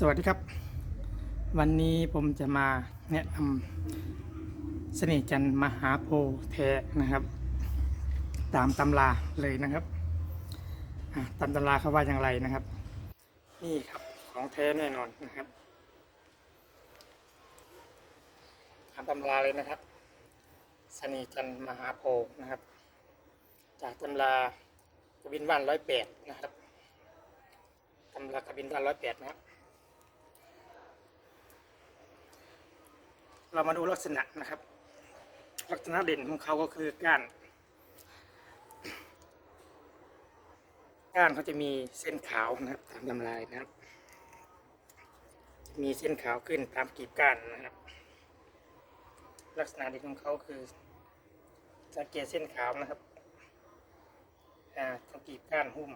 สวัสดีครับ วันนี้ผมจะมาแนะนำเสน่ห์จันมหาโพแท้นะครับ ตามตำราเลยนะครับตามตำราเขาว่าอย่างไรนะครับ นี่ครับของแท้แน่นอนนะครับตามตำราเลยนะครับเสน่ห์จันมหาโพนะครับ จากตำรากบินว่านร้อยแปดนะครับตำรากบินว่านร้อยแปดนะครับ เรามาดูลักษณะนะครับ ลักษณะเด่นของเขาก็คือก้านก้านเขาจะมีเส้นขาวนะครับ ตามตำรายนะครับ มีเส้นขาวขึ้นตามกีบก้านนะครับ ลักษณะเด่นของเขาคือสังเกตเส้นขาวนะครับอ่ตรงกีบก้านหุ้ม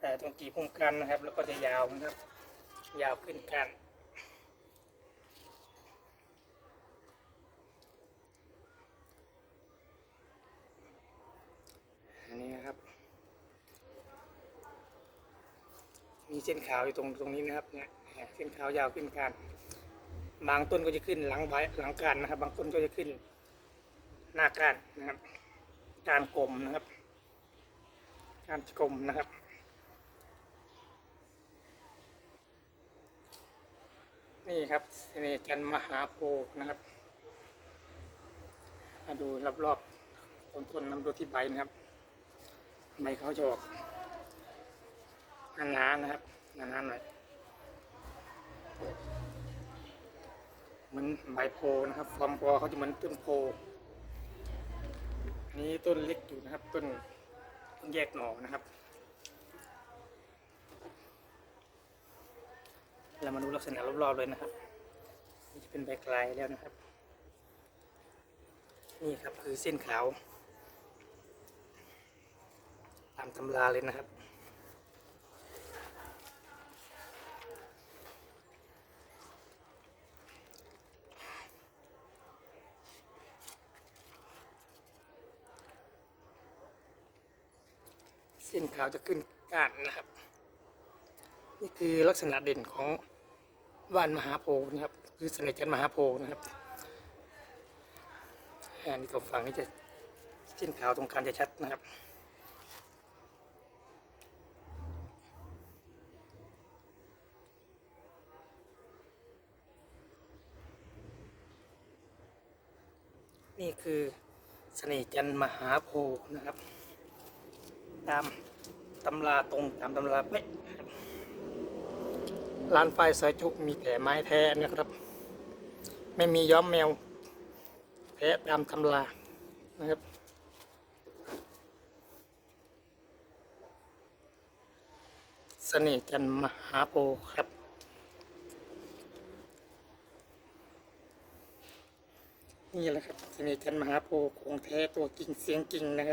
แต่ตรงกีบหุ้มก้านนะครับ แล้วก็จะยาวนะครับ ยาวขึ้นก้านนี้นะครับ มี เส้นขาวอยู่ตรงตรงนี้นะครับเนี่ยเส้นขาวยาวขึ้นการ บางต้นก็จะขึ้นหลังใบหลังการนะครับ บางต้นก็จะขึ้นหน้าการนะครับ การกลมนะครับ การกลมนะครับนี่ครับเสน่จันมหาโพนะครับมาดูรอบๆต้นต้นๆนำดูที่ใบนะครับใบเขาจะออก หนาๆนะครับหนาๆหน่อยเหมือนใบโพนะครับฟอร์มโพเขาจะเหมือนต้นโพนนี้ต้นเล็กอยู่นะครับต้นต้นแยกหน่อนะครับเรามาดูลักษณะรอบๆเลยนะครับนี่จะเป็นใบกลายแล้วนะครับ นี่ครับคือเส้นขาว ตามตำราเลยนะครับ ส้นขาวจะขึ้นก้านนะครับ นี่คือลักษณะเด่นของว่านมหาโพธิ์นะครับคือเสน่ห์จันมหาโพธิ์นะครับอันนี้ตรงฝั่งนี้จะเส้นขาวตรงกลางจะชัดนะครับนี่คือเสน่ห์จันมหาโพนะครับ ตามตำราตรงตามตำราเป๊ะรับลานไฟสายจุกมีแต่ไม้แท้นะครับ ไม่มีย้อมแมวแท้ตามตำรานะครับเสน่ห์จันมหาโพครับ นี่แหละครับเสน่ห์จันมหาโพของแท้ตัวจริงเสียงจริงนะครับ